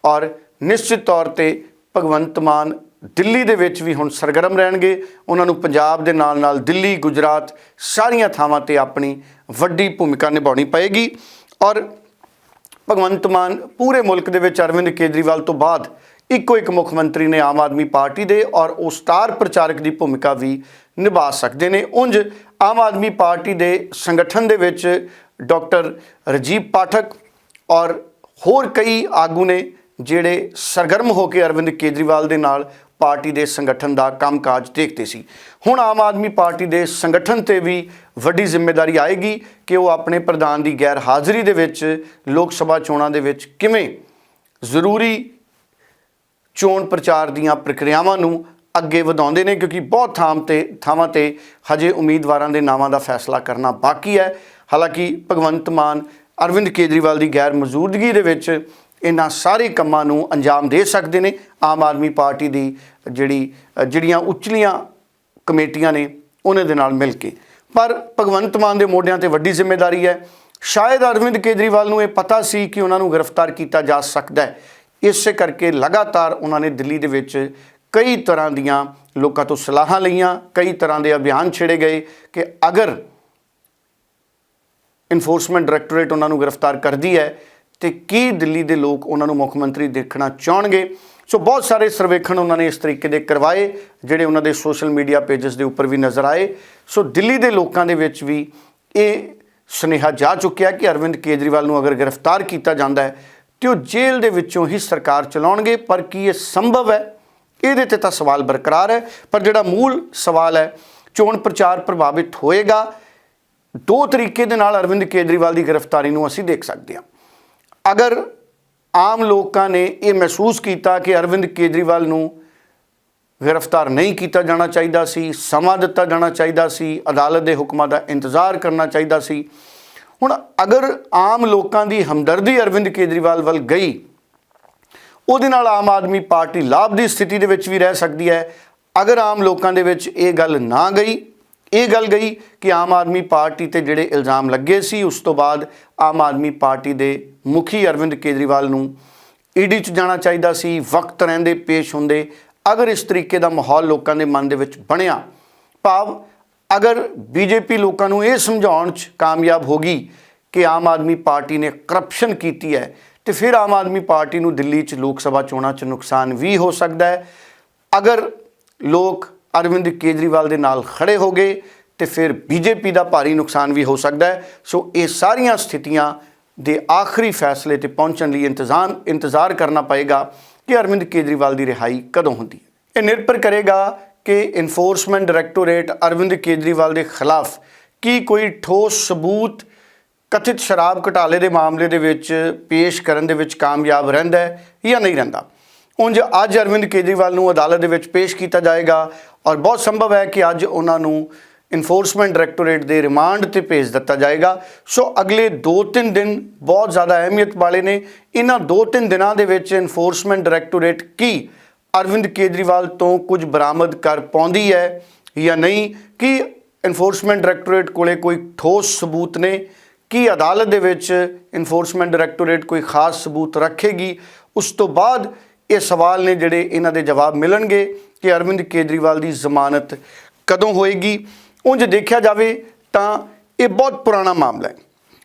ਔਰ ਨਿਸ਼ਚਿਤ ਤੌਰ ਤੇ ਭਗਵੰਤ ਮਾਨ ਦਿੱਲੀ ਦੇ ਵਿੱਚ ਵੀ ਹੁਣ ਸਰਗਰਮ ਰਹਿਣਗੇ। ਉਹਨਾਂ ਨੂੰ ਪੰਜਾਬ ਦੇ ਨਾਲ ਨਾਲ ਦਿੱਲੀ, ਗੁਜਰਾਤ ਸਾਰੀਆਂ ਥਾਵਾਂ ਤੇ ਆਪਣੀ ਵੱਡੀ ਭੂਮਿਕਾ ਨਿਭਾਉਣੀ ਪਏਗੀ। ਔਰ ਭਗਵੰਤ ਮਾਨ ਪੂਰੇ ਮੁਲਕ ਦੇ ਵਿੱਚ ਅਰਵਿੰਦ ਕੇਜਰੀਵਾਲ ਤੋਂ ਬਾਅਦ ਇੱਕੋ ਇੱਕ ਮੁੱਖ ਮੰਤਰੀ ਨੇ ਆਮ ਆਦਮੀ ਪਾਰਟੀ ਦੇ ਔਰ ਉਹ ਸਟਾਰ ਪ੍ਰਚਾਰਕ ਦੀ ਭੂਮਿਕਾ ਵੀ ਨਿਭਾ ਸਕਦੇ ਨੇ। ਉਂਝ ਆਮ ਆਦਮੀ ਪਾਰਟੀ ਦੇ ਸੰਗਠਨ ਦੇ ਵਿੱਚ ਡਾਕਟਰ ਰਜੀਵ ਪਾਠਕ ਔਰ ਹੋਰ ਕਈ ਆਗੂ ਨੇ ਜਿਹੜੇ ਸਰਗਰਮ ਹੋ ਕੇ ਅਰਵਿੰਦ ਕੇਜਰੀਵਾਲ ਦੇ ਨਾਲ ਪਾਰਟੀ ਦੇ ਸੰਗਠਨ ਦਾ ਕੰਮਕਾਜ ਦੇਖਦੇ ਸੀ। ਹੁਣ ਆਮ ਆਦਮੀ ਪਾਰਟੀ ਦੇ ਸੰਗਠਨ ਤੇ ਵੀ ਵੱਡੀ ਜ਼ਿੰਮੇਵਾਰੀ ਆਏਗੀ ਕਿ ਉਹ ਆਪਣੇ ਪ੍ਰਧਾਨ ਦੀ ਗੈਰ ਹਾਜ਼ਰੀ ਦੇ ਵਿੱਚ ਲੋਕ ਸਭਾ ਚੋਣਾਂ ਦੇ ਵਿੱਚ ਕਿਵੇਂ ਜ਼ਰੂਰੀ ਚੋਣ ਪ੍ਰਚਾਰ ਦੀਆਂ ਪ੍ਰਕਿਰਿਆਵਾਂ ਨੂੰ ਅੱਗੇ ਵਧਾਉਂਦੇ ਨੇ, ਕਿਉਂਕਿ ਬਹੁਤ ਥਾਂ ਤੇ, ਥਾਵਾਂ ਤੇ ਹਜੇ ਉਮੀਦਵਾਰਾਂ ਦੇ ਨਾਵਾਂ ਦਾ ਫੈਸਲਾ ਕਰਨਾ ਬਾਕੀ ਹੈ। ਹਾਲਾਂਕਿ ਭਗਵੰਤ ਮਾਨ ਅਰਵਿੰਦ ਕੇਜਰੀਵਾਲ ਦੀ ਗੈਰ ਮੌਜੂਦਗੀ ਦੇ ਵਿੱਚ ਇਹਨਾਂ ਸਾਰੇ ਕੰਮਾਂ ਨੂੰ ਅੰਜਾਮ ਦੇ ਸਕਦੇ ਨੇ। ਆਮ ਆਦਮੀ ਪਾਰਟੀ ਦੀ ਜਿਹੜੀ ਜਿਹੜੀਆਂ ਉਚਲੀਆਂ ਕਮੇਟੀਆਂ ਨੇ, ਉਹਨਾਂ ਦੇ ਨਾਲ ਮਿਲ ਕੇ। ਪਰ ਭਗਵੰਤ ਮਾਨ ਦੇ ਮੋਢਿਆਂ ਤੇ ਵੱਡੀ ਜ਼ਿੰਮੇਵਾਰੀ ਹੈ। ਸ਼ਾਇਦ ਅਰਵਿੰਦ ਕੇਜਰੀਵਾਲ ਨੂੰ ਇਹ ਪਤਾ ਸੀ ਕਿ ਉਹਨਾਂ ਨੂੰ ਗ੍ਰਿਫਤਾਰ ਕੀਤਾ ਜਾ ਸਕਦਾ ਹੈ। ਇਸੇ ਕਰਕੇ ਲਗਾਤਾਰ ਉਹਨਾਂ ਨੇ ਦਿੱਲੀ ਦੇ ਵਿੱਚ ਕਈ ਤਰ੍ਹਾਂ ਦੀਆਂ ਲੋਕਾਂ ਤੋਂ ਸਲਾਹਾਂ ਲਈਆਂ, ਕਈ ਤਰ੍ਹਾਂ ਦੇ ਅਭਿਆਨ ਛੇੜੇ ਗਏ ਕਿ ਅਗਰ ਇਨਫੋਰਸਮੈਂਟ ਡਾਇਰੈਕਟੋਰੇਟ ਉਹਨਾਂ ਨੂੰ ਗ੍ਰਿਫਤਾਰ ਕਰਦੀ ਹੈ ਤੇ ਕੀ ਦਿੱਲੀ ਦੇ ਲੋਕ ਉਹਨਾਂ ਨੂੰ ਮੁੱਖ ਮੰਤਰੀ ਦੇਖਣਾ ਚਾਹਣਗੇ? ਸੋ ਬਹੁਤ ਸਾਰੇ ਸਰਵੇਖਣ ਉਹਨਾਂ ਨੇ ਇਸ ਤਰੀਕੇ ਦੇ ਕਰਵਾਏ, ਜਿਹੜੇ ਉਹਨਾਂ ਦੇ ਸੋਸ਼ਲ ਮੀਡੀਆ ਪੇजेस ਦੇ ਉੱਪਰ ਵੀ ਨਜ਼ਰ ਆਏ। ਸੋ ਦਿੱਲੀ ਦੇ ਲੋਕਾਂ ਦੇ ਵਿੱਚ ਵੀ ਇਹ ਸੁਨੇਹਾ ਜਾ ਚੁੱਕਿਆ ਕਿ ਅਰਵਿੰਦ ਕੇਜਰੀਵਾਲ ਨੂੰ ਅਗਰ ਗ੍ਰਿਫਤਾਰ ਕੀਤਾ ਜਾਂਦਾ ਹੈ, ਤੇ ਉਹ ਜੇਲ੍ਹ ਦੇ ਵਿੱਚੋਂ ਹੀ ਸਰਕਾਰ ਚਲਾਉਣਗੇ। ਪਰ ਕੀ ਇਹ ਸੰਭਵ ਹੈ? ਇਹਦੇ ਤੇ ਤਾਂ ਸਵਾਲ ਬਰਕਰਾਰ ਹੈ। ਪਰ ਜਿਹੜਾ ਮੂਲ ਸਵਾਲ ਹੈ, ਚੋਣ ਪ੍ਰਚਾਰ ਪ੍ਰਭਾਵਿਤ ਹੋਏਗਾ। ਦੋ ਤਰੀਕੇ ਦੇ ਨਾਲ ਅਰਵਿੰਦ ਕੇਜਰੀਵਾਲ ਦੀ ਗ੍ਰਿਫਤਾਰੀ ਨੂੰ ਅਸੀਂ ਦੇਖ ਸਕਦੇ ਹਾਂ। ਅਗਰ ਆਮ ਲੋਕਾਂ ਨੇ ਇਹ ਮਹਿਸੂਸ ਕੀਤਾ ਕਿ ਅਰਵਿੰਦ ਕੇਜਰੀਵਾਲ ਨੂੰ ਗ੍ਰਿਫਤਾਰ ਨਹੀਂ ਕੀਤਾ ਜਾਣਾ ਚਾਹੀਦਾ ਸੀ, ਸਮਾਂ ਦਿੱਤਾ ਜਾਣਾ ਚਾਹੀਦਾ ਸੀ, ਅਦਾਲਤ ਦੇ ਹੁਕਮਾਂ ਦਾ ਇੰਤਜ਼ਾਰ ਕਰਨਾ ਚਾਹੀਦਾ ਸੀ, ਹੁਣ ਅਗਰ ਆਮ ਲੋਕਾਂ ਦੀ ਹਮਦਰਦੀ ਅਰਵਿੰਦ ਕੇਜਰੀਵਾਲ ਵੱਲ ਗਈ, ਉਹਦੇ ਨਾਲ ਆਮ ਆਦਮੀ ਪਾਰਟੀ ਲਾਭ ਦੀ ਸਥਿਤੀ ਦੇ ਵਿੱਚ ਵੀ ਰਹਿ ਸਕਦੀ ਹੈ। ਅਗਰ ਆਮ ਲੋਕਾਂ ਦੇ ਵਿੱਚ ਇਹ ਗੱਲ ਨਾ ਗਈ ਇਹ ਗੱਲ ਗਈ ਕਿ ਆਮ ਆਦਮੀ ਪਾਰਟੀ ਤੇ ਜਿਹੜੇ ਇਲਜ਼ਾਮ ਲੱਗੇ ਸੀ, ਉਸ ਤੋਂ ਬਾਅਦ ਆਮ ਆਦਮੀ ਪਾਰਟੀ ਦੇ ਮੁਖੀ ਅਰਵਿੰਦ ਕੇਜਰੀਵਾਲ ਨੂੰ ਈਡੀ ਚ ਜਾਣਾ ਚਾਹੀਦਾ ਸੀ, ਵਕਤ ਰਹਿੰਦੇ, ਪੇਸ਼ ਹੁੰਦੇ। ਅਗਰ ਇਸ ਤਰੀਕੇ ਦਾ ਮਾਹੌਲ ਲੋਕਾਂ ਦੇ ਮਨ ਦੇ ਵਿੱਚ ਬਣਿਆ, ਭਾਵ ਅਗਰ ਬੀਜੇਪੀ ਲੋਕਾਂ ਨੂੰ ਇਹ ਸਮਝਾਉਣ 'ਚ ਕਾਮਯਾਬ ਹੋ ਗਈ ਕਿ ਆਮ ਆਦਮੀ ਪਾਰਟੀ ਨੇ ਕਰਪਸ਼ਨ ਕੀਤੀ ਹੈ, ਤੇ ਫਿਰ ਆਮ ਆਦਮੀ ਪਾਰਟੀ ਨੂੰ ਦਿੱਲੀ 'ਚ ਲੋਕ ਸਭਾ ਚੋਣਾਂ 'ਚ ਨੁਕਸਾਨ ਵੀ ਹੋ ਸਕਦਾ ਹੈ। ਅਗਰ ਲੋਕ ਅਰਵਿੰਦ ਕੇਜਰੀਵਾਲ ਦੇ ਨਾਲ ਖੜੇ ਹੋ ਗਏ ਤੇ ਫਿਰ ਬੀਜੇਪੀ ਦਾ ਭਾਰੀ ਨੁਕਸਾਨ ਵੀ ਹੋ ਸਕਦਾ ਹੈ। ਸੋ ਇਹ ਸਾਰੀਆਂ ਸਥਿਤੀਆਂ ਦੇ ਆਖਰੀ ਫੈਸਲੇ ਤੇ ਪਹੁੰਚਣ ਲਈ ਇੰਤਜ਼ਾਮ, ਇੰਤਜ਼ਾਰ ਕਰਨਾ ਪਏਗਾ ਕਿ ਅਰਵਿੰਦ ਕੇਜਰੀਵਾਲ ਦੀ ਰਿਹਾਈ ਕਦੋਂ ਹੁੰਦੀ ਹੈ। ਇਹ ਨਿਰਭਰ ਕਰੇਗਾ ਕਿ ਇਨਫੋਰਸਮੈਂਟ ਡਾਇਰੈਕਟੋਰੇਟ ਅਰਵਿੰਦ ਕੇਜਰੀਵਾਲ ਦੇ ਖਿਲਾਫ ਕੀ ਕੋਈ ਠੋਸ ਸਬੂਤ, ਕਥਿਤ ਸ਼ਰਾਬ ਘੁਟਾਲੇ ਦੇ ਮਾਮਲੇ ਦੇ ਵਿੱਚ ਪੇਸ਼ ਕਰਨ ਦੇ ਵਿੱਚ ਕਾਮਯਾਬ ਰਹਿੰਦਾ ਹੈ ਜਾਂ ਨਹੀਂ ਰਹਿੰਦਾ। ਉਂਝ ਅੱਜ ਅਰਵਿੰਦ ਕੇਜਰੀਵਾਲ ਨੂੰ ਅਦਾਲਤ ਦੇ ਵਿੱਚ ਪੇਸ਼ ਕੀਤਾ ਜਾਏਗਾ ਔਰ ਬਹੁਤ ਸੰਭਵ ਹੈ ਕਿ ਅੱਜ ਉਹਨਾਂ ਨੂੰ ਇਨਫੋਰਸਮੈਂਟ ਡਾਇਰੈਕਟੋਰੇਟ ਦੇ ਰਿਮਾਂਡ ਤੇ ਭੇਜ ਦਿੱਤਾ ਜਾਏਗਾ। ਸੋ ਅਗਲੇ 2-3 ਦਿਨ ਬਹੁਤ ਜ਼ਿਆਦਾ ਅਹਿਮੀਅਤ ਵਾਲੇ ਨੇ। ਇਹਨਾਂ 2-3 ਦਿਨਾਂ ਦੇ ਵਿੱਚ ਇਨਫੋਰਸਮੈਂਟ ਡਾਇਰੈਕਟੋਰੇਟ ਕੀ ਅਰਵਿੰਦ ਕੇਜਰੀਵਾਲ ਤੋਂ ਕੁਝ ਬਰਾਮਦ ਕਰ ਪਾਉਂਦੀ ਹੈ ਜਾਂ ਨਹੀਂ, ਕਿ ਇਨਫੋਰਸਮੈਂਟ ਡਾਇਰੈਕਟੋਰੇਟ ਕੋਲੇ ਕੋਈ ਠੋਸ ਸਬੂਤ ਨੇ, ਕੀ ਅਦਾਲਤ ਦੇ ਵਿੱਚ ਇਨਫੋਰਸਮੈਂਟ ਡਾਇਰੈਕਟੋਰੇਟ ਕੋਈ ਖਾਸ ਸਬੂਤ ਰੱਖੇਗੀ, ਉਸ ਤੋਂ ਬਾਅਦ ਇਹ ਸਵਾਲ ਨੇ ਜਿਹੜੇ ਇਹਨਾਂ ਦੇ ਜਵਾਬ ਮਿਲਣਗੇ ਕਿ ਅਰਵਿੰਦ ਕੇਜਰੀਵਾਲ ਦੀ ਜ਼ਮਾਨਤ ਕਦੋਂ ਹੋਏਗੀ। ਉਂਝ ਦੇਖਿਆ ਜਾਵੇ ਤਾਂ ਇਹ ਬਹੁਤ ਪੁਰਾਣਾ ਮਾਮਲਾ ਹੈ।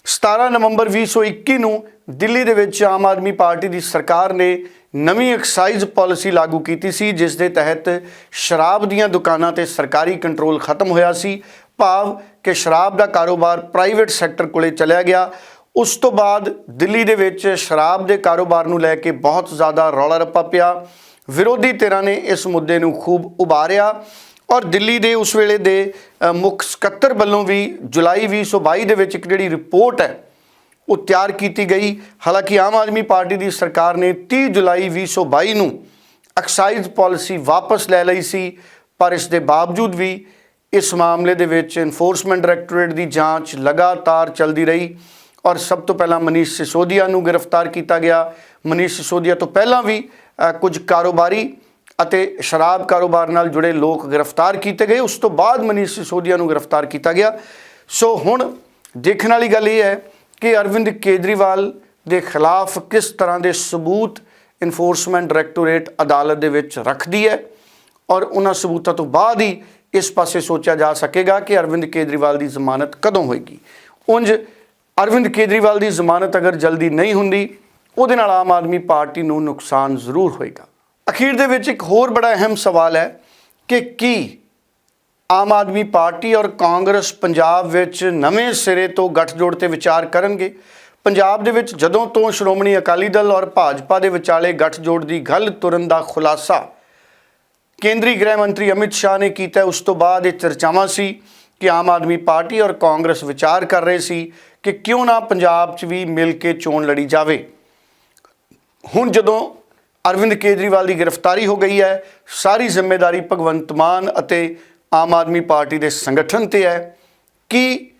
17 ਨਵੰਬਰ 2021 ਨੂੰ ਦਿੱਲੀ ਦੇ ਵਿੱਚ ਆਮ ਆਦਮੀ ਪਾਰਟੀ ਦੀ ਸਰਕਾਰ ਨੇ ਨਵੀਂ ਐਕਸਾਈਜ਼ ਪਾਲਿਸੀ ਲਾਗੂ ਕੀਤੀ ਸੀ, ਜਿਸ ਦੇ ਤਹਿਤ ਸ਼ਰਾਬ ਦੀਆਂ ਦੁਕਾਨਾਂ ਤੇ ਸਰਕਾਰੀ ਕੰਟਰੋਲ ਖਤਮ ਹੋਇਆ ਸੀ। ਭਾਵ ਕਿ ਸ਼ਰਾਬ ਦਾ ਕਾਰੋਬਾਰ ਪ੍ਰਾਈਵੇਟ ਸੈਕਟਰ ਕੋਲੇ ਚਲਿਆ ਗਿਆ। ਉਸ ਤੋਂ ਬਾਅਦ ਦਿੱਲੀ ਦੇ ਵਿੱਚ ਸ਼ਰਾਬ ਦੇ ਕਾਰੋਬਾਰ ਨੂੰ ਲੈ ਕੇ ਬਹੁਤ ਜ਼ਿਆਦਾ ਰੌਲਾ ਰੱਪਾ ਪਿਆ। ਵਿਰੋਧੀ ਧਿਰਾਂ ਨੇ ਇਸ ਮੁੱਦੇ ਨੂੰ ਖੂਬ ਉਭਾਰਿਆ ਔਰ ਦਿੱਲੀ ਦੇ ਉਸ ਵੇਲੇ ਦੇ ਮੁੱਖ ਸਕੱਤਰ ਵੱਲੋਂ ਵੀ ਜੁਲਾਈ 2022 ਦੇ ਵਿੱਚ ਇੱਕ ਜਿਹੜੀ ਰਿਪੋਰਟ ਹੈ, ਉਹ ਤਿਆਰ ਕੀਤੀ ਗਈ। ਹਾਲਾਂਕਿ ਆਮ ਆਦਮੀ ਪਾਰਟੀ ਦੀ ਸਰਕਾਰ ਨੇ 30 ਜੁਲਾਈ 2022 ਨੂੰ ਐਕਸਾਈਜ਼ ਪਾਲਿਸੀ ਵਾਪਸ ਲੈ ਲਈ ਸੀ, ਪਰ ਇਸ ਦੇ ਬਾਵਜੂਦ ਵੀ ਇਸ ਮਾਮਲੇ ਦੇ ਵਿੱਚ ਇਨਫੋਰਸਮੈਂਟ ਡਾਇਰੈਕਟੋਰੇਟ ਦੀ ਜਾਂਚ ਲਗਾਤਾਰ ਚੱਲਦੀ ਰਹੀ। ਔਰ ਸਭ ਤੋਂ ਪਹਿਲਾਂ ਮਨੀਸ਼ ਸਿਸੋਦੀਆ ਨੂੰ ਗ੍ਰਿਫਤਾਰ ਕੀਤਾ ਗਿਆ। ਮਨੀਸ਼ ਸਿਸੋਦੀਆ ਤੋਂ ਪਹਿਲਾਂ ਵੀ ਕੁਝ ਕਾਰੋਬਾਰੀ ਅਤੇ ਸ਼ਰਾਬ ਕਾਰੋਬਾਰ ਨਾਲ ਜੁੜੇ ਲੋਕ ਗ੍ਰਿਫਤਾਰ ਕੀਤੇ ਗਏ। ਉਸ ਤੋਂ ਬਾਅਦ ਮਨੀਸ਼ ਸਿਸੋਦੀਆ ਨੂੰ ਗ੍ਰਿਫਤਾਰ ਕੀਤਾ ਗਿਆ। ਸੋ ਹੁਣ ਦੇਖਣ ਵਾਲੀ ਗੱਲ ਇਹ ਹੈ ਕਿ ਅਰਵਿੰਦ ਕੇਜਰੀਵਾਲ ਦੇ ਖਿਲਾਫ ਕਿਸ ਤਰ੍ਹਾਂ ਦੇ ਸਬੂਤ ਇਨਫੋਰਸਮੈਂਟ ਡਾਇਰੈਕਟੋਰੇਟ ਅਦਾਲਤ ਦੇ ਵਿੱਚ ਰੱਖਦੀ ਹੈ ਔਰ ਉਹਨਾਂ ਸਬੂਤਾਂ ਤੋਂ ਬਾਅਦ ਹੀ ਇਸ ਪਾਸੇ ਸੋਚਿਆ ਜਾ ਸਕੇਗਾ ਕਿ ਅਰਵਿੰਦ ਕੇਜਰੀਵਾਲ ਦੀ ਜ਼ਮਾਨਤ ਕਦੋਂ ਹੋਏਗੀ। ਉਂਝ ਅਰਵਿੰਦ ਕੇਜਰੀਵਾਲ ਦੀ ਜ਼ਮਾਨਤ ਅਗਰ ਜਲਦੀ ਨਹੀਂ ਹੁੰਦੀ, ਉਹਦੇ ਨਾਲ ਆਮ ਆਦਮੀ ਪਾਰਟੀ ਨੂੰ ਨੁਕਸਾਨ ਜ਼ਰੂਰ ਹੋਏਗਾ। ਅਖੀਰ ਦੇ ਵਿੱਚ ਇੱਕ ਹੋਰ ਬੜਾ ਅਹਿਮ ਸਵਾਲ ਹੈ ਕਿ ਕੀ ਆਮ ਆਦਮੀ ਪਾਰਟੀ ਔਰ ਕਾਂਗਰਸ ਪੰਜਾਬ ਵਿੱਚ ਨਵੇਂ ਸਿਰੇ ਤੋਂ ਗੱਠਜੋੜ ਤੇ ਵਿਚਾਰ ਕਰਨਗੇ? ਪੰਜਾਬ ਦੇ ਵਿੱਚ ਜਦੋਂ ਤੋਂ ਸ਼੍ਰੋਮਣੀ ਅਕਾਲੀ ਦਲ ਔਰ ਭਾਜਪਾ ਦੇ ਵਿਚਾਲੇ ਗੱਠਜੋੜ ਦੀ ਗੱਲ ਤੁਰਨ ਦਾ ਖੁਲਾਸਾ, ਕੇਂਦਰੀ ਗ੍ਰਹਿ ਮੰਤਰੀ ਅਮਿਤ ਸ਼ਾਹ ਨੇ ਕੀਤਾ, ਉਸ ਤੋਂ ਬਾਅਦ ਇਹ ਚਰਚਾਵਾਂ ਸੀ ਕਿ ਆਮ ਆਦਮੀ ਪਾਰਟੀ ਔਰ ਕਾਂਗਰਸ ਵਿਚਾਰ ਕਰ ਰਹੇ ਸੀ। ਕਿ ਕਿਉਂ ਨਾ ਪੰਜਾਬ 'ਚ ਵੀ ਮਿਲ ਕੇ ਚੋਣ ਲੜੀ ਜਾਵੇ? ਹੁਣ ਜਦੋਂ ਅਰਵਿੰਦ ਕੇਜਰੀਵਾਲ ਦੀ ਗ੍ਰਿਫਤਾਰੀ ਹੋ ਗਈ ਹੈ, ਸਾਰੀ ਜ਼ਿੰਮੇਵਾਰੀ ਭਗਵੰਤ ਮਾਨ ਅਤੇ ਆਮ ਆਦਮੀ ਪਾਰਟੀ ਦੇ ਸੰਗਠਨ ਤੇ ਹੈ। ਕਿ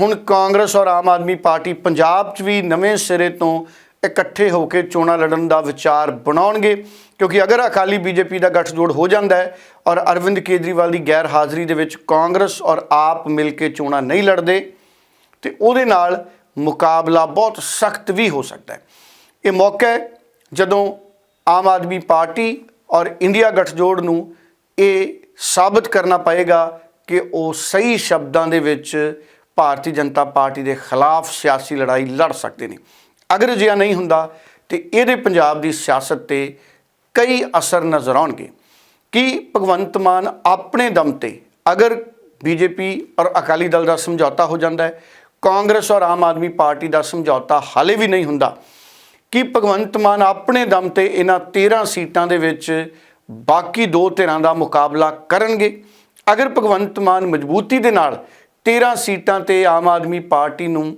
ਹੁਣ ਕਾਂਗਰਸ ਔਰ ਆਮ ਆਦਮੀ ਪਾਰਟੀ ਪੰਜਾਬ 'ਚ ਵੀ ਨਵੇਂ ਸਿਰੇ ਤੋਂ ਇਕੱਠੇ ਹੋ ਕੇ ਚੋਣਾਂ ਲੜਨ ਦਾ ਵਿਚਾਰ ਬਣਾਉਣਗੇ? ਕਿਉਂਕਿ ਅਗਰ ਅਕਾਲੀ ਬੀਜੇਪੀ ਦਾ ਗੱਠਜੋੜ ਹੋ ਜਾਂਦਾ ਹੈ ਔਰ ਅਰਵਿੰਦ ਕੇਜਰੀਵਾਲ ਦੀ ਗੈਰ ਹਾਜ਼ਰੀ ਦੇ ਵਿੱਚ ਕਾਂਗਰਸ ਔਰ ਆਪ ਮਿਲ ਕੇ ਚੋਣਾਂ ਨਹੀਂ ਲੜਦੇ ਤੇ ਉਹਦੇ ਨਾਲ ਮੁਕਾਬਲਾ ਬਹੁਤ ਸਖਤ ਵੀ ਹੋ ਸਕਦਾ ਹੈ। ਇਹ ਮੌਕਾ ਹੈ ਜਦੋਂ ਆਮ ਆਦਮੀ ਪਾਰਟੀ ਔਰ ਇੰਡੀਆ ਗਠਜੋੜ ਨੂੰ ਇਹ ਸਾਬਤ ਕਰਨਾ ਪਏਗਾ ਕਿ ਉਹ ਸਹੀ ਸ਼ਬਦਾਂ ਦੇ ਵਿੱਚ ਭਾਰਤੀ ਜਨਤਾ ਪਾਰਟੀ ਦੇ ਖਿਲਾਫ ਸਿਆਸੀ ਲੜਾਈ ਲੜ ਸਕਦੇ ਨੇ। ਅਗਰ ਅਜਿਹਾ ਨਹੀਂ ਹੁੰਦਾ ਤੇ ਇਹਦੇ ਪੰਜਾਬ ਦੀ ਸਿਆਸਤ ਤੇ ਕਈ ਅਸਰ ਨਜ਼ਰ ਆਉਣਗੇ। ਕਿ ਭਗਵੰਤ ਮਾਨ ਆਪਣੇ ਦਮ ਤੇ ਅਗਰ ਬੀਜੇਪੀ ਔਰ ਅਕਾਲੀ ਦਲ ਦਾ ਸਮਝੌਤਾ ਹੋ ਜਾਂਦਾ ਹੈ ਕਾਂਗਰਸ ਔਰ ਆਮ ਆਦਮੀ ਪਾਰਟੀ ਦਾ ਸਮਝੌਤਾ ਹਾਲੇ ਵੀ ਨਹੀਂ ਹੁੰਦਾ। ਕਿ ਭਗਵੰਤ ਮਾਨ ਆਪਣੇ ਦਮ ਤੇ ਇਹਨਾਂ 13 ਸੀਟਾਂ ਦੇ ਵਿੱਚ ਬਾਕੀ ਦੋ ਧਿਰਾਂ ਦਾ ਮੁਕਾਬਲਾ ਕਰਨਗੇ? ਅਗਰ ਭਗਵੰਤ ਮਾਨ ਮਜ਼ਬੂਤੀ ਦੇ ਨਾਲ 13 ਸੀਟਾਂ ਤੇ ਆਮ ਆਦਮੀ ਪਾਰਟੀ ਨੂੰ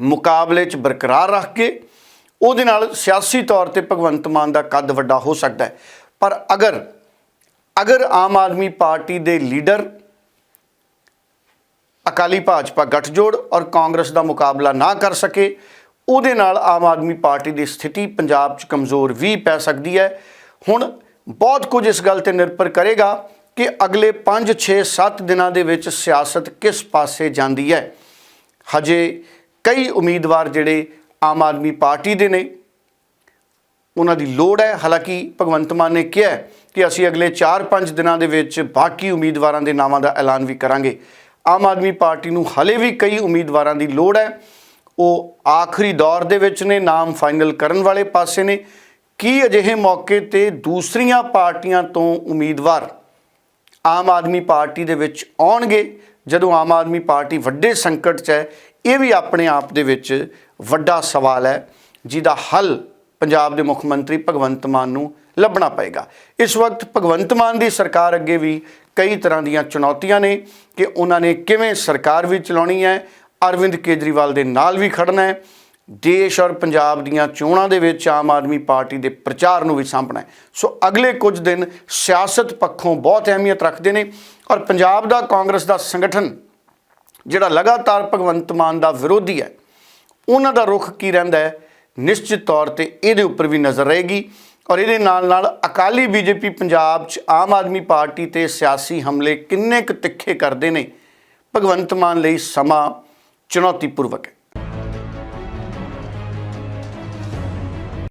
ਮੁਕਾਬਲੇ 'ਚ ਬਰਕਰਾਰ ਰੱਖ ਕੇ ਉਹਦੇ ਨਾਲ ਸਿਆਸੀ ਤੌਰ ਤੇ ਭਗਵੰਤ ਮਾਨ ਦਾ ਕੱਦ ਵੱਡਾ ਹੋ ਸਕਦਾ ਹੈ। ਪਰ ਅਗਰ ਅਗਰ ਆਮ ਆਦਮੀ ਪਾਰਟੀ ਦੇ ਲੀਡਰ ਅਕਾਲੀ ਭਾਜਪਾ ਗੱਠਜੋੜ ਔਰ ਕਾਂਗਰਸ ਦਾ ਮੁਕਾਬਲਾ ਨਾ ਕਰ ਸਕੇ, ਉਹਦੇ ਨਾਲ ਆਮ ਆਦਮੀ ਪਾਰਟੀ ਦੀ ਸਥਿਤੀ ਪੰਜਾਬ 'ਚ ਕਮਜ਼ੋਰ ਵੀ ਪੈ ਸਕਦੀ ਹੈ। ਹੁਣ ਬਹੁਤ ਕੁਝ ਇਸ ਗੱਲ ਤੇ ਨਿਰਭਰ ਕਰੇਗਾ ਕਿ ਅਗਲੇ 5 6 7 ਦਿਨਾਂ ਦੇ ਵਿੱਚ ਸਿਆਸਤ ਕਿਸ ਪਾਸੇ ਜਾਂਦੀ ਹੈ। ਹਜੇ ਕਈ ਉਮੀਦਵਾਰ ਜਿਹੜੇ ਆਮ ਆਦਮੀ ਪਾਰਟੀ ਦੇ ਨੇ, ਉਹਨਾਂ ਦੀ ਲੋੜ ਹੈ। ਹਾਲਾਂਕਿ ਭਗਵੰਤ ਮਾਨ ਨੇ ਕਿਹਾ ਕਿ ਅਸੀਂ ਅਗਲੇ 4-5 ਦਿਨਾਂ ਦੇ ਵਿੱਚ ਬਾਕੀ ਉਮੀਦਵਾਰਾਂ ਦੇ ਨਾਵਾਂ ਦਾ ਐਲਾਨ ਵੀ ਕਰਾਂਗੇ। ਆਮ ਆਦਮੀ ਪਾਰਟੀ ਨੂੰ ਹਲੇ ਵੀ ਕਈ ਉਮੀਦਵਾਰਾਂ ਦੀ ਲੋੜ ਹੈ। ਉਹ ਆਖਰੀ ਦੌਰ ਦੇ ਵਿੱਚ ਨੇ, ਨਾਮ ਫਾਈਨਲ ਕਰਨ ਵਾਲੇ ਪਾਸੇ ਨੇ। ਕੀ ਅਜਿਹੇ ਮੌਕੇ ਤੇ ਦੂਸਰੀਆਂ ਪਾਰਟੀਆਂ ਤੋਂ ਉਮੀਦਵਾਰ ਆਮ ਆਦਮੀ ਪਾਰਟੀ ਦੇ ਵਿੱਚ ਆਉਣਗੇ? ਜਦੋਂ ਆਮ ਆਦਮੀ ਪਾਰਟੀ ਵੱਡੇ ਸੰਕਟ 'ਚ ਹੈ, ਇਹ ਵੀ ਆਪਣੇ ਆਪ ਦੇ ਵਿੱਚ ਵੱਡਾ ਸਵਾਲ ਹੈ, ਜਿਹਦਾ ਹੱਲ ਪੰਜਾਬ ਦੇ ਮੁੱਖ ਮੰਤਰੀ ਭਗਵੰਤ ਮਾਨ ਨੂੰ ਲੱਭਣਾ ਪਏਗਾ। ਇਸ ਵਕਤ ਭਗਵੰਤ ਮਾਨ ਦੀ ਸਰਕਾਰ ਅੱਗੇ ਵੀ ਕਈ ਤਰ੍ਹਾਂ ਦੀਆਂ ਚੁਣੌਤੀਆਂ ਨੇ ਕਿ ਉਹਨਾਂ ਨੇ ਕਿਵੇਂ ਸਰਕਾਰ ਵੀ ਚਲਾਉਣੀ ਹੈ, ਅਰਵਿੰਦ ਕੇਜਰੀਵਾਲ ਦੇ ਨਾਲ ਵੀ ਖੜਨਾ ਹੈ, ਦੇਸ਼ ਔਰ ਪੰਜਾਬ ਦੀਆਂ ਚੋਣਾਂ ਦੇ ਵਿੱਚ ਆਮ ਆਦਮੀ ਪਾਰਟੀ ਦੇ ਪ੍ਰਚਾਰ ਨੂੰ ਵੀ ਸਾਂਭਣਾ ਸੋ ਅਗਲੇ ਕੁਝ ਦਿਨ ਸਿਆਸਤ ਪੱਖੋਂ ਬਹੁਤ ਅਹਿਮੀਅਤ ਰੱਖਦੇ ਨੇ ਔਰ ਪੰਜਾਬ ਦਾ ਕਾਂਗਰਸ ਦਾ ਸੰਗਠਨ, ਜਿਹੜਾ ਲਗਾਤਾਰ ਭਗਵੰਤ ਮਾਨ ਦਾ ਵਿਰੋਧੀ ਹੈ, ਉਹਨਾਂ ਦਾ ਰੁਖ ਕੀ ਰਹਿੰਦਾ ਹੈ? ਨਿਸ਼ਚਿਤ ਤੌਰ ਤੇ ਇਹਦੇ ਉੱਪਰ ਵੀ ਨਜ਼ਰ ਰਹੇਗੀ। ਔਰ ਇਹਦੇ ਨਾਲ ਨਾਲ ਅਕਾਲੀ ਬੀਜੇਪੀ ਪੰਜਾਬ 'ਚ ਆਮ ਆਦਮੀ ਪਾਰਟੀ ਤੇ ਸਿਆਸੀ ਹਮਲੇ ਕਿੰਨੇ ਕੁ ਤਿੱਖੇ ਕਰਦੇ ਨੇ? ਭਗਵੰਤ ਮਾਨ ਲਈ ਸਮਾਂ ਚੁਣੌਤੀਪੂਰਵਕ ਹੈ।